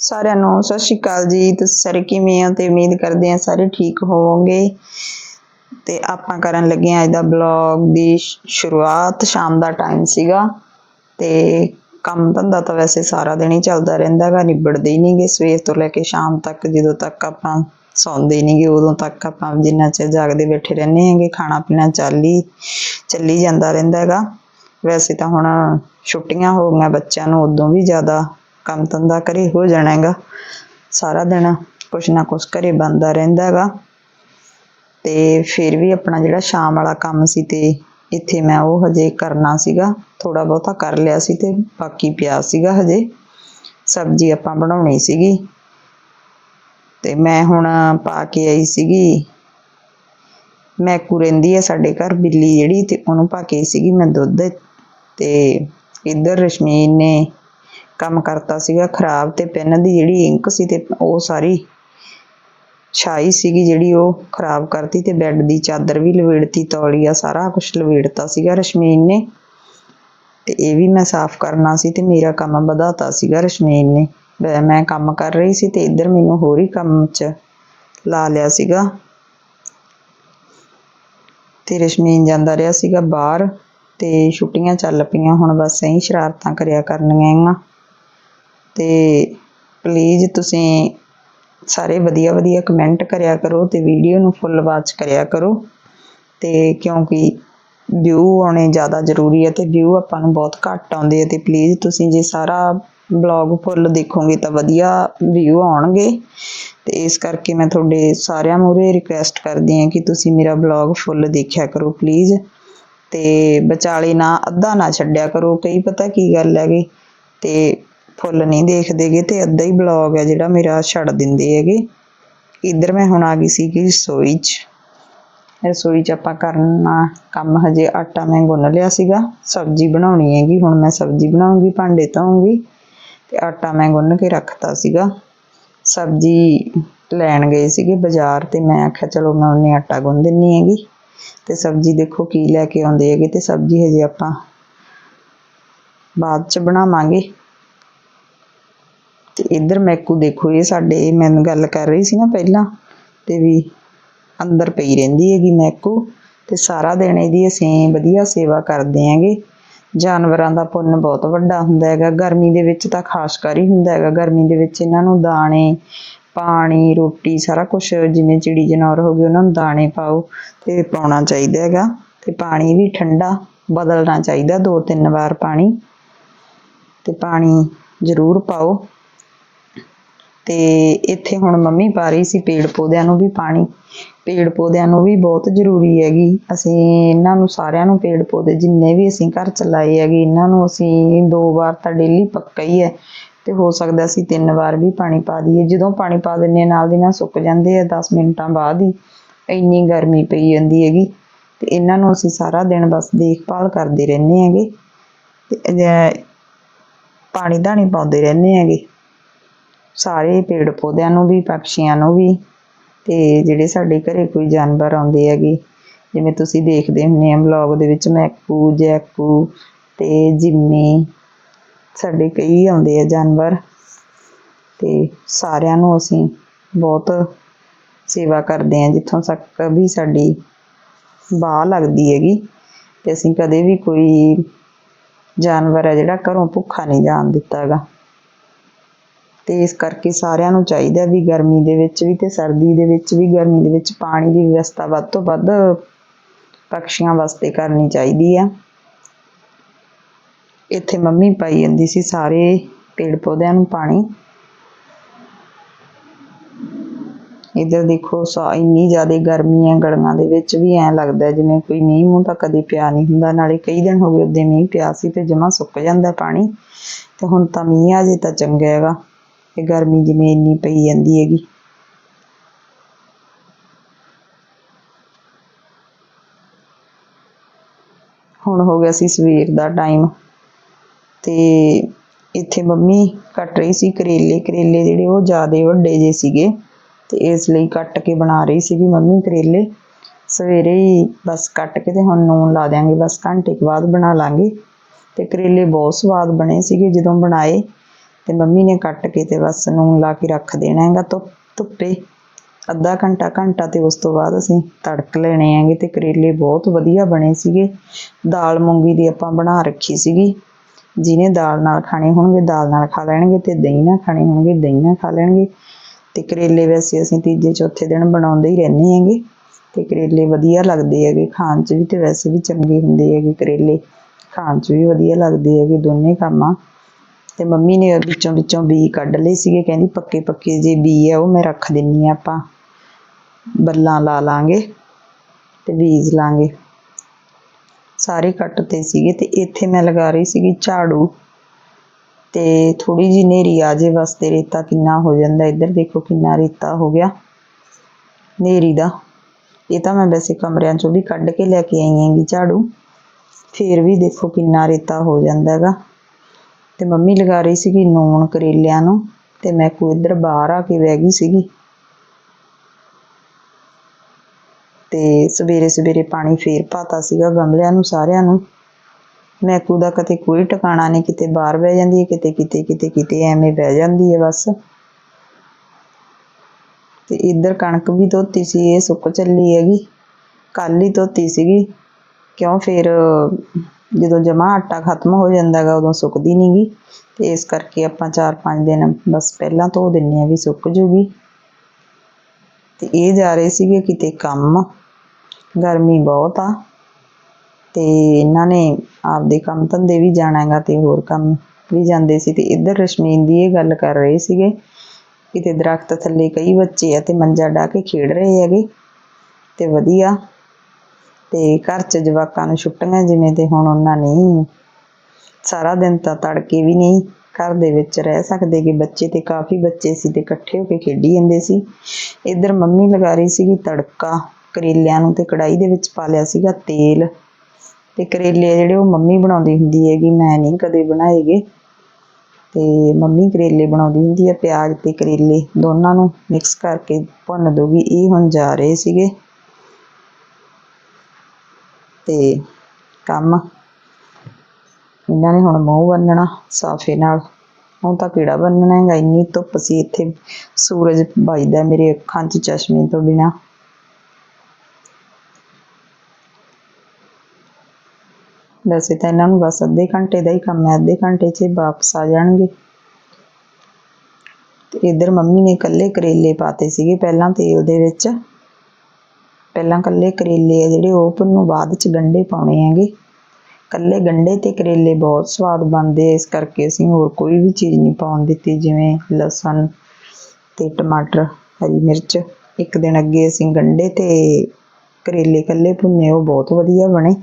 ਸਾਰਿਆਂ ਨੂੰ ਸਤਿ ਸ਼੍ਰੀ ਅਕਾਲ ਜੀ। ਤੁਸੀਂ ਸਾਰੇ ਕਿਵੇਂ ਹੋ ਤੇ ਉਮੀਦ ਕਰਦੇ ਹਾਂ ਸਾਰੇ ਠੀਕ ਹੋਵੋਗੇ। ਤੇ ਆਪਾਂ ਕਰਨ ਲੱਗੇ ਹਾਂ ਅੱਜ ਦਾ ਬਲੌਗ ਦੀ ਸ਼ੁਰੂਆਤ। ਸ਼ਾਮ ਦਾ ਟਾਈਮ ਸੀਗਾ। ਤੇ ਕੰਮ ਧੰਦਾ ਤਾਂ ਵੈਸੇ ਸਾਰਾ ਦਿਨ ਹੀ ਚੱਲਦਾ ਰਹਿੰਦਾ ਹੈਗਾ। ਨਿਬੜਦੇ ਹੀ ਨਹੀਂਗੇ। ਸਵੇਰ ਤੋਂ ਲੈ ਕੇ ਸ਼ਾਮ ਤੱਕ ਜਦੋਂ ਤੱਕ ਆਪਾਂ ਸੌਂਦੇ ਨਹੀਂਗੇ, ਉਦੋਂ ਤੱਕ ਆਪਾਂ ਜਿੰਨਾ ਚਿਰ ਜਾਗਦੇ ਬੈਠੇ ਰਹਿੰਦੇ ਹੈਗੇ, ਖਾਣਾ ਪੀਣਾ ਚੱਲ ਹੀ, ਚੱਲੀ ਜਾਂਦਾ ਰਹਿੰਦਾ ਹੈਗਾ। ਵੈਸੇ ਤਾਂ ਹੁਣ ਛੁੱਟੀਆਂ ਹੋ ਗਈਆਂ ਬੱਚਿਆਂ ਨੂੰ, ਉਦੋਂ ਵੀ ਜ਼ਿਆਦਾ ਕੰਮ ਧੰਦਾ ਘਰੇ ਹੋ ਜਾਣਾ ਹੈਗਾ ਸਾਰਾ ਦਿਨ ਕੁਛ ਨਾ ਕੁਛ ਘਰੇ ਬਣਦਾ ਰਹਿੰਦਾ ਹੈਗਾ ਤੇ ਫਿਰ ਵੀ ਆਪਣਾ ਜਿਹੜਾ ਸ਼ਾਮ ਵਾਲਾ ਕੰਮ ਸੀ ਤੇ ਇੱਥੇ ਮੈਂ ਉਹ ਹਜੇ ਕਰਨਾ ਸੀਗਾ। ਥੋੜਾ ਬਹੁਤਾ ਕਰ ਲਿਆ ਸੀ ਤੇ ਬਾਕੀ ਪਿਆ ਸੀਗਾ ਹਜੇ। ਸਬਜ਼ੀ ਆਪਾਂ ਬਣਾਉਣੀ ਸੀਗੀ। ਤੇ ਮੈਂ ਹੁਣ ਪਾ ਕੇ ਆਈ ਸੀਗੀ। ਮੈਕੂ ਰਹਿੰਦੀ ਹੈ ਸਾਡੇ ਘਰ ਬਿੱਲੀ ਜਿਹੜੀ ਤੇ ਉਹਨੂੰ ਪਾ ਕੇ ਆਈ ਸੀਗੀ ਮੈਂ ਦੁੱਧ। ਤੇ ਇੱਧਰ ਰਸ਼ਮੀਨ ਨੇ ਕੰਮ ਕਰਤਾ ਸੀਗਾ, ਖਰਾਬ ਤੇ ਪੈਨ ਦੀ ਜਿਹੜੀ ਇੰਕ ਸੀ ਤੇ ਉਹ ਸਾਰੀ ਛਾਈ ਸੀਗੀ ਜਿਹੜੀ ਉਹ ਖਰਾਬ ਕਰਤੀ ਤੇ ਬੈੱਡ ਦੀ ਚਾਦਰ ਵੀ ਲਵੇੜਤੀ ਤੌਲੀਆ ਸਾਰਾ ਕੁਝ ਲਵੇੜਤਾ ਸੀਗਾ ਰਸ਼ਮੀਨ ਨੇ। ਤੇ ਇਹ ਵੀ ਮੈਂ ਸਾਫ਼ ਕਰਨਾ ਸੀ ਤੇ ਮੇਰਾ ਕੰਮ ਵਧਾਤਾ ਸੀਗਾ ਰਸ਼ਮੀਨ ਨੇ। ਮੈਂ ਕੰਮ ਕਰ ਰਹੀ ਸੀ ਤੇ ਇੱਧਰ ਮੈਨੂੰ ਹੋਰ ਹੀ ਕੰਮ 'ਚ ਲਾ ਲਿਆ ਸੀਗਾ। ਤੇ ਰਸ਼ਮੀਨ ਜਾਂਦਾ ਰਿਹਾ ਸੀਗਾ ਬਾਹਰ ਤੇ ਛੁੱਟੀਆਂ ਚੱਲ ਪਈਆਂ, ਹੁਣ ਬਸ ਐਂ ਸ਼ਰਾਰਤਾਂ ਕਰਿਆ ਕਰਨੀਆਂ ਹੈਗੀਆਂ ਅਤੇ ਪਲੀਜ਼ ਤੁਸੀਂ ਸਾਰੇ ਵਧੀਆ ਵਧੀਆ ਕਮੈਂਟ ਕਰਿਆ ਕਰੋ ਅਤੇ ਵੀਡੀਓ ਨੂੰ ਫੁੱਲ ਵਾਚ ਕਰਿਆ ਕਰੋ। ਅਤੇ ਕਿਉਂਕਿ ਵਿਊ ਆਉਣੇ ਜ਼ਿਆਦਾ ਜ਼ਰੂਰੀ ਹੈ ਅਤੇ ਵਿਊ ਆਪਾਂ ਨੂੰ ਬਹੁਤ ਘੱਟ ਆਉਂਦੇ ਆ ਤੇ ਪਲੀਜ਼ ਤੁਸੀਂ ਜੇ ਸਾਰਾ ਬਲੌਗ ਫੁੱਲ ਦੇਖੋਗੇ ਤਾਂ ਵਧੀਆ ਵਿਊ ਆਉਣਗੇ। ਅਤੇ ਇਸ ਕਰਕੇ ਮੈਂ ਤੁਹਾਡੇ ਸਾਰਿਆਂ ਮੂਹਰੇ ਰਿਕੁਐਸਟ ਕਰਦੀ ਹਾਂ ਕਿ ਤੁਸੀਂ ਮੇਰਾ ਬਲੌਗ ਫੁੱਲ ਦੇਖਿਆ ਕਰੋ ਪਲੀਜ਼ ਅਤੇ ਵਿਚਾਲੇ ਨਾ ਅੱਧਾ ਨਾ ਛੱਡਿਆ ਕਰੋ, ਕਈ ਪਤਾ ਕੀ ਗੱਲ ਹੈਗੀ ਅਤੇ ਫੁੱਲ ਨਹੀਂ ਦੇਖਦੇਗੇ ਤੇ ਅੱਧਾ ਹੀ ਬਲੌਗ ਹੈ ਜਿਹੜਾ ਮੇਰਾ ਛੱਡ ਦਿੰਦੇ ਹੈਗੇ। ਇੱਧਰ ਮੈਂ ਹੁਣ ਆ ਗਈ ਸੀ ਕਿ ਰਸੋਈ 'ਚ। ਰਸੋਈ 'ਚ ਆਪਾਂ ਕਰਨਾ ਕੰਮ ਹਜੇ ਆਟਾ ਮੈਂ ਗੁੰਨ ਲਿਆ ਸੀਗਾ। ਸਬਜ਼ੀ ਬਣਾਉਣੀ ਹੈਗੀ, ਹੁਣ ਮੈਂ ਸਬਜ਼ੀ ਬਣਾਉਂਗੀ, ਭਾਂਡੇ ਧੋਉਂਗੀ ਤੇ ਆਟਾ ਮੈਂ ਗੁੰਨ ਕੇ ਰੱਖਤਾ ਸੀਗਾ। ਸਬਜ਼ੀ ਲੈਣ ਗਏ ਸੀਗੇ ਬਾਜ਼ਾਰ ਤੇ ਮੈਂ ਆਖਿਆ ਚਲੋ ਮੈਂ ਉਹਨੇ ਆਟਾ ਗੁੰਨ ਦਿੰਨੀ ਹੈਗੀ। ਤੇ ਸਬਜ਼ੀ ਦੇਖੋ ਕੀ ਲੈ ਕੇ ਆਉਂਦੇ ਹੈਗੇ ਤੇ ਸਬਜ਼ੀ ਹਜੇ ਆਪਾਂ ਬਾਅਦ ਚ ਬਣਾਵਾਂਗੇ। ਤੇ ਇੱਧਰ ਮੈਕੂ ਦੇਖੋ ਇਹ ਸਾਡੇ ਮੈਂ ਗੱਲ ਕਰ ਰਹੀ ਸੀ ਨਾ ਪਹਿਲਾਂ, ਤੇ ਵੀ ਅੰਦਰ ਪਈ ਰਹਿੰਦੀ ਹੈਗੀ ਮੈਕੂ ਤੇ ਸਾਰਾ ਦਿਨ ਇਹਦੀ ਅਸੀਂ ਵਧੀਆ ਸੇਵਾ ਕਰਦੇ ਹੈਗੇ। ਜਾਨਵਰਾਂ ਦਾ ਪੁੰਨ ਬਹੁਤ ਵੱਡਾ ਹੁੰਦਾ ਹੈਗਾ, ਗਰਮੀ ਦੇ ਵਿੱਚ ਤਾਂ ਖਾਸ ਕਰ ਹੀ ਹੁੰਦਾ ਹੈਗਾ, ਗਰਮੀ ਦੇ ਵਿੱਚ ਇਹਨਾਂ ਨੂੰ ਦਾਣੇ, ਪਾਣੀ, ਰੋਟੀ, ਸਾਰਾ ਕੁਝ ਜਿਵੇਂ ਚਿੜੀ ਜਨੌਰ ਹੋ ਗਏ ਉਹਨਾਂ ਨੂੰ ਦਾਣੇ ਪਾਓ ਤੇ ਪਾਉਣਾ ਚਾਹੀਦਾ ਹੈਗਾ, ਤੇ ਪਾਣੀ ਵੀ ਠੰਡਾ ਬਦਲਣਾ ਚਾਹੀਦਾ, ਦੋ ਤਿੰਨ ਵਾਰ ਪਾਣੀ, ਤੇ ਪਾਣੀ ਜ਼ਰੂਰ ਪਾਓ। ਤੇ ਇੱਥੇ ਹੁਣ ਮੰਮੀ ਪਾ ਰਹੀ ਸੀ ਪੇੜ ਪੌਦਿਆਂ ਨੂੰ ਵੀ ਪਾਣੀ। ਪੇੜ ਪੌਦਿਆਂ ਨੂੰ ਵੀ ਬਹੁਤ ਜ਼ਰੂਰੀ ਹੈਗੀ। ਅਸੀਂ ਇਹਨਾਂ ਨੂੰ ਸਾਰਿਆਂ ਨੂੰ ਪੇੜ ਪੌਦੇ ਜਿੰਨੇ ਵੀ ਅਸੀਂ ਘਰ ਚਲਾਏ ਹੈਗੇ ਇਹਨਾਂ ਨੂੰ ਅਸੀਂ ਦੋ ਵਾਰ ਤਾਂ ਡੇਲੀ ਪੱਕਾ ਹੀ ਹੈ। ਤੇ ਹੋ ਸਕਦਾ ਅਸੀਂ ਤਿੰਨ ਵਾਰ ਵੀ ਪਾਣੀ ਪਾ ਦਈਏ। ਜਦੋਂ ਪਾਣੀ ਪਾ ਦਿੰਨੇ ਹਾਂ, ਨਾਲ ਦੀ ਨਾਲ ਸੁੱਕ ਜਾਂਦੇ ਆ 10 ਮਿੰਟਾਂ ਬਾਅਦ ਹੀ ਇੰਨੀ ਗਰਮੀ ਪਈ ਜਾਂਦੀ ਹੈਗੀ। ਤੇ ਇਹਨਾਂ ਨੂੰ ਅਸੀਂ ਸਾਰਾ ਦਿਨ ਬਸ ਦੇਖਭਾਲ ਕਰਦੇ ਰਹਿੰਦੇ ਹੈਗੇ। ਤੇ ਅਜੇ ਪਾਣੀ ਧਾਣੀ ਪਾਉਂਦੇ ਰਹਿੰਦੇ ਹੈਗੇ। ਸਾਰੇ ਪੇੜ ਪੌਦਿਆਂ ਨੂੰ ਵੀ, ਪੰਛੀਆਂ ਨੂੰ ਵੀ, ਤੇ ਜਿਹੜੇ ਸਾਡੇ ਘਰੇ ਕੋਈ ਜਾਨਵਰ ਆਉਂਦੇ ਹੈਗੇ, ਜਿਵੇਂ ਤੁਸੀਂ ਦੇਖਦੇ ਹੁੰਦੇ ਆ ਵਲੌਗ ਦੇ ਵਿੱਚ, ਮੈਕੂ, ਜੈਕੂ ਤੇ ਜਿੰਮੀ, ਸਾਡੇ ਕਈ ਆਉਂਦੇ ਆ ਜਾਨਵਰ, ਤੇ ਸਾਰਿਆਂ ਨੂੰ ਅਸੀਂ ਬਹੁਤ ਸੇਵਾ ਕਰਦੇ ਆ ਜਿੱਥੋਂ ਤੱਕ ਵੀ ਸਾਡੀ ਬਾਹ ਲੱਗਦੀ ਹੈਗੀ, ਤੇ ਅਸੀਂ ਕਦੇ ਵੀ ਕੋਈ ਜਾਨਵਰ ਹੈ ਜਿਹੜਾ ਘਰੋਂ ਭੁੱਖਾ ਨਹੀਂ ਜਾਣ ਦਿੱਤਾ ਹੈਗਾ ਤੇ ਇਸ ਕਰਕੇ ਸਾਰਿਆਂ ਨੂੰ ਚਾਹੀਦਾ ਵੀ ਗਰਮੀ ਦੇ ਵਿੱਚ ਵੀ ਤੇ ਸਰਦੀ ਦੇ ਵਿੱਚ ਵੀ, ਗਰਮੀ ਦੇ ਵਿੱਚ ਪਾਣੀ ਦੀ ਵਿਵਸਥਾ ਵੱਧ ਤੋਂ ਵੱਧ ਪਕਸ਼ੀਆਂ ਵਾਸਤੇ ਕਰਨੀ ਚਾਹੀਦੀ ਆ। ਇੱਥੇ ਮੰਮੀ ਪਾਈ ਜਾਂਦੀ ਸੀ ਸਾਰੇ ਪੇੜ ਪੌਦਿਆਂ ਨੂੰ ਪਾਣੀ। ਇੱਧਰ ਦੇਖੋ, ਸਾ ਇੰਨੀ ਜ਼ਿਆਦਾ ਗਰਮੀ ਹੈ ਗਲੀਆਂ ਦੇ ਵਿੱਚ ਵੀ ਐਂ ਲੱਗਦਾ ਜਿਵੇਂ ਕੋਈ ਮੀਂਹ ਮੂੰਹ ਤਾਂ ਕਦੇ ਪਿਆ ਨਹੀਂ ਹੁੰਦਾ। ਨਾਲੇ ਕਈ ਦਿਨ ਹੋ ਗਏ, ਉਦੋਂ ਮੀਂਹ ਪਿਆ ਸੀ ਤੇ ਜਮਾ ਸੁੱਕ ਜਾਂਦਾ ਪਾਣੀ। ਤੇ ਹੁਣ ਤਾਂ ਮੀਂਹ ਆ ਜੇ ਤਾਂ ਚੰਗਾ ਹੈਗਾ। ਤੇ ਗਰਮੀ ਜਿਵੇਂ ਇੰਨੀ ਪਈ ਜਾਂਦੀ ਹੈਗੀ। ਹੁਣ ਹੋ ਗਿਆ ਸੀ ਸਵੇਰ ਦਾ ਟਾਈਮ ਤੇ ਇੱਥੇ ਮੰਮੀ ਕੱਟ ਰਹੀ ਸੀ ਕਰੇਲੇ ਕਰੇਲੇ ਜਿਹੜੇ ਉਹ ਜ਼ਿਆਦਾ ਵੱਡੇ ਜੇ ਸੀਗੇ ਤੇ ਇਸ ਲਈ ਕੱਟ ਕੇ ਬਣਾ ਰਹੀ ਸੀਗੀ ਮੰਮੀ ਕਰੇਲੇ। ਸਵੇਰੇ ਹੀ ਬਸ ਕੱਟ ਕੇ ਤੇ ਹੁਣ ਨੂਨ ਲਾ ਦਿਆਂਗੇ, ਬਸ ਘੰਟੇ ਕੁ ਬਾਅਦ ਬਣਾ ਲਾਂਗੇ। ਤੇ ਕਰੇਲੇ ਬਹੁਤ ਸਵਾਦ ਬਣੇ ਸੀਗੇ ਜਦੋਂ ਬਣਾਏ। ਤੇ ਮੰਮੀ ਨੇ ਕੱਟ ਕੇ ਤੇ ਬਸ ਨੂਨ ਲਾ ਕੇ ਰੱਖ ਦੇਣਾ ਹੈਗਾ ਧੁੱਪ, ਧੁੱਪੇ। ਅੱਧਾ ਘੰਟਾ ਘੰਟਾ ਤੇ ਉਸ ਤੋਂ ਬਾਅਦ ਅਸੀਂ ਤੜਕ ਲੈਣੇ ਹੈਗੇ ਤੇ ਕਰੇਲੇ ਬਹੁਤ ਵਧੀਆ ਬਣੇ ਸੀਗੇ। ਦਾਲ ਮੂੰਗੀ ਦੀ ਆਪਾਂ ਬਣਾ ਰੱਖੀ ਸੀਗੀ। ਜਿਹਨੇ ਦਾਲ ਨਾਲ ਖਾਣੇ ਹੋਣਗੇ, ਦਾਲ ਨਾਲ ਖਾ ਲੈਣਗੇ ਤੇ ਦਹੀਂ ਨਾਲ ਖਾਣੇ ਹੋਣਗੇ, ਦਹੀਂ ਨਾਲ ਖਾ ਲੈਣਗੇ। ਤੇ ਕਰੇਲੇ ਵੈਸੇ ਅਸੀਂ ਤੀਜੇ, ਚੌਥੇ ਦਿਨ ਬਣਾਉਂਦੇ ਹੀ ਰਹਿੰਦੇ ਹੈਗੇ। ਤੇ ਕਰੇਲੇ ਵਧੀਆ ਲੱਗਦੇ ਹੈਗੇ, ਖਾਣ 'ਚ ਵੀ ਤੇ ਵੈਸੇ ਵੀ ਚੰਗੇ ਹੁੰਦੇ ਹੈਗੇ ਕਰੇਲੇ। ਖਾਣ 'ਚ ਵੀ ਵਧੀਆ ਲੱਗਦੇ ਹੈਗੇ ਦੋਨੇ ਕੰਮਾਂ। ਤੇ ਮੰਮੀ ਨੇ ਵਿੱਚੋਂ ਵਿੱਚੋਂ ਬੀ ਕੱਢ ਲਏ ਸੀਗੇ, ਕਹਿੰਦੀ ਪੱਕੇ ਪੱਕੇ ਜੇ ਬੀ ਆ, ਉਹ ਮੈਂ ਰੱਖ ਦਿੰਨੀ ਆ ਆਪਾਂ। ਬੱਲਾਂ ਲਾ ਲਾਂਗੇ ਤੇ ਬੀਜ ਲਾਂਗੇ। ਸਾਰੇ ਕੱਟਤੇ ਸੀਗੇ ਤੇ ਇੱਥੇ ਮੈਂ ਲਗਾ ਰਹੀ ਸੀਗੀ ਝਾੜੂ। ਤੇ ਥੋੜੀ ਜਿਹੀ ਨੇਰੀ ਆ ਜੇ ਵਾਸਤੇ ਰੇਤਾ ਕਿੰਨਾ ਹੋ ਜਾਂਦਾ, ਇੱਧਰ ਦੇਖੋ ਕਿੰਨਾ ਰੇਤਾ ਹੋ ਗਿਆ। ਨੇਰੀ ਦਾ। ਇਹ ਤਾਂ ਮੈਂ ਵੈਸੇ ਕਮਰਿਆਂ ਚੋਂ ਵੀ ਕੱਢ ਕੇ ਲੈ ਕੇ ਆਈ ਹੈਗੀ ਝਾੜੂ। ਫੇਰ ਵੀ ਦੇਖੋ ਕਿੰਨਾ ਰੇਤਾ ਹੋ ਜਾਂਦਾ ਹੈਗਾ। ਤੇ ਮੰਮੀ ਲਗਾ ਰਹੀ ਸੀਗੀ ਨੂਣ ਕਰੇਲਿਆਂ ਨੂੰ ਤੇ ਮੈਂ ਕੋ ਇੱਧਰ ਬਾਹਰ ਆ ਕੇ ਬਹਿ ਗਈ ਸੀਗੀ। ਤੇ ਸਵੇਰੇ ਸਵੇਰੇ ਪਾਣੀ ਫੇਰ ਪਾਤਾ ਸੀਗਾ ਗਮਲਿਆਂ ਨੂੰ ਸਾਰਿਆਂ ਨੂੰ। ਮੈਕੂ ਦਾ ਕਦੇ ਕੋਈ ਟਿਕਾਣਾ ਨਹੀਂ, ਕਿਤੇ ਬਾਹਰ ਬਹਿ ਜਾਂਦੀ ਹੈ, ਕਿਤੇ ਕਿਤੇ ਕਿਤੇ ਕਿਤੇ ਐਵੇਂ ਬਹਿ ਜਾਂਦੀ ਹੈ ਬਸ। ਤੇ ਇੱਧਰ ਕਣਕ ਵੀ ਧੋਤੀ ਸੀ, ਇਹ ਸੁੱਕ ਚੱਲੀ ਹੈਗੀ। ਕੱਲ ਹੀ ਧੋਤੀ ਸੀਗੀ। ਕਿਉਂ ਫਿਰ ਜਦੋਂ ਜਮਾ ਆਟਾ ਖਤਮ ਹੋ ਜਾਂਦਾ ਗਾ ਉਦੋਂ ਸੁੱਕਦੀ ਨਹੀਂਗੀ ਤੇ ਇਸ ਕਰਕੇ ਆਪਾਂ 4-5 ਦਿਨ ਬਸ ਪਹਿਲਾਂ ਧੋ ਦਿੰਨੇ ਆ ਵੀ ਸੁੱਕ ਜੂਗੀ। ਤੇ ਇਹ ਜਾ ਰਹੇ ਸੀਗੇ ਕਿਤੇ ਕੰਮ। ਗਰਮੀ ਬਹੁਤ ਆ। ਤੇ ਇਹਨਾਂ ਨੇ ਆਪਦੇ ਕੰਮ ਧੰਦੇ ਵੀ ਜਾਣਾ ਹੈਗਾ ਤੇ ਹੋਰ ਕੰਮ ਵੀ ਜਾਂਦੇ ਸੀ। ਤੇ ਇੱਧਰ ਰਸ਼ਮੀਨ ਦੀ ਇਹ ਗੱਲ ਕਰ ਰਹੇ ਸੀਗੇ ਕਿਤੇ ਦਰਖਤ ਥੱਲੇ ਕਈ ਬੱਚੇ ਆ ਤੇ ਮੰਜਾ ਢਾ ਕੇ ਖੇਡ ਰਹੇ ਹੈਗੇ। ਤੇ ਵਧੀਆ। ਤੇ ਘਰ 'ਚ ਜਵਾਕਾਂ ਨੂੰ ਛੁੱਟੀਆਂ ਜਿਵੇਂ ਤੇ ਹੁਣ ਉਹਨਾਂ ਨਹੀਂ ਸਾਰਾ ਦਿਨ ਤਾਂ ਤੜਕੇ ਵੀ ਨਹੀਂ ਘਰ ਦੇ ਵਿੱਚ ਰਹਿ ਸਕਦੇ ਕਿ ਬੱਚੇ ਤੇ ਕਾਫੀ ਬੱਚੇ ਸੀ ਤੇ ਇਕੱਠੇ ਹੋ ਕੇ ਖੇਡੀ ਜਾਂਦੇ ਸੀ। ਇੱਧਰ ਮੰਮੀ ਲਗਾ ਰਹੀ ਸੀਗੀ ਤੜਕਾ, ਕਰੇਲਿਆਂ ਨੂੰ ਤੇ ਕੜਾਈ ਦੇ ਵਿੱਚ ਪਾ ਲਿਆ ਸੀਗਾ ਤੇਲ। ਤੇ ਕਰੇਲੇ ਜਿਹੜੇ ਉਹ ਮੰਮੀ ਬਣਾਉਂਦੀ ਹੁੰਦੀ ਹੈਗੀ, ਮੈਂ ਨਹੀਂ ਕਦੇ ਬਣਾਏਗੇ। ਤੇ ਮੰਮੀ ਕਰੇਲੇ ਬਣਾਉਂਦੀ ਹੁੰਦੀ ਹੈ ਪਿਆਜ਼ ਤੇ ਕਰੇਲੇ ਦੋਨਾਂ ਨੂੰ ਮਿਕਸ ਕਰਕੇ ਭੁੰਨ ਦੋਗੀ ਇਹ ਹੁਣ ਜਾ ਰਹੇ ਸੀਗੇ। ਤੇ ਕੰਮ। ਇਹਨਾਂ ਨੇ ਹੁਣ ਮੂੰਹ ਬੰਨਣਾ, ਸਾਫੇ ਨਾਲ। ਹੁਣ ਤਾਂ ਕੀੜਾ ਬੰਨਣਾ ਹੈਗਾ, ਇੰਨੀ ਧੁੱਪ ਸੀ ਇੱਥੇ। ਸੂਰਜ ਵੱਜਦਾ ਮੇਰੇ ਅੱਖਾਂ 'ਚ ਚਸ਼ਮੇ ਤੋਂ ਬਿਨਾ। ਵੈਸੇ ਤਾਂ ਇਹਨਾਂ ਨੂੰ ਬਸ ਅੱਧੇ ਘੰਟੇ ਦਾ ਹੀ ਕੰਮ ਹੈ, ਅੱਧੇ ਘੰਟੇ 'ਚ ਵਾਪਸ ਆ ਜਾਣਗੇ। ਤੇ ਇਧਰ ਮੰਮੀ ਨੇ ਇਕੱਲੇ ਕਰੇਲੇ ਪਾਤੇ ਸੀਗੇ ਪਹਿਲਾਂ ਤੇਲ ਦੇ ਵਿੱਚ। ਪਹਿਲਾਂ ਇਕੱਲੇ ਕਰੇਲੇ ਆ ਜਿਹੜੇ, ਉਹ ਨੂੰ ਬਾਅਦ 'ਚ ਗੰਢੇ ਪਾਉਣੇ ਹੈਗੇ। ਇਕੱਲੇ ਗੰਢੇ ਤੇ ਕਰੇਲੇ ਬਹੁਤ ਸਵਾਦ ਬਣਦੇ ਇਸ ਕਰਕੇ ਅਸੀਂ ਹੋਰ ਕੋਈ ਵੀ ਚੀਜ਼ ਨਹੀਂ ਪਾਉਣ ਦਿੱਤੀ, ਜਿਵੇਂ ਲਸਣ ਤੇ ਟਮਾਟਰ, ਹਰੀ ਮਿਰਚ। ਇੱਕ ਦਿਨ ਅੱਗੇ ਅਸੀਂ ਗੰਢੇ ਤੇ ਕਰੇਲੇ ਇਕੱਲੇ ਭੁੰਨੇ, ਉਹ ਬਹੁਤ ਵਧੀਆ ਬਣੇ।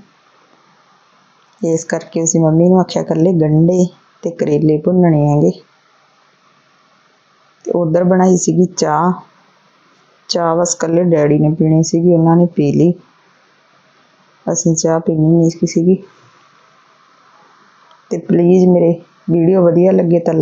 ਇਸ ਕਰਕੇ ਅਸੀਂ ਮੰਮੀ ਨੂੰ ਆਖਿਆ ਇਕੱਲੇ ਗੰਢੇ ਤੇ ਕਰੇਲੇ ਭੁੰਨਣੇ ਹੈਗੇ। ਤੇ ਉਧਰ ਬਣਾਈ ਸੀਗੀ ਚਾਹ। ਚਾਹ ਬਸ ਇਕੱਲੇ ਡੈਡੀ ਨੇ ਪੀਣੀ ਸੀਗੀ, ਉਹਨਾਂ ਨੇ ਪੀ ਲਈ। ਅਸੀਂ ਚਾਹ ਪੀਣੀ ਨਹੀਂ ਸੀਗੀ। ਤੇ ਪਲੀਜ਼ ਮੇਰੇ ਵੀਡੀਓ ਵਧੀਆ ਲੱਗੇ ਤਾਂ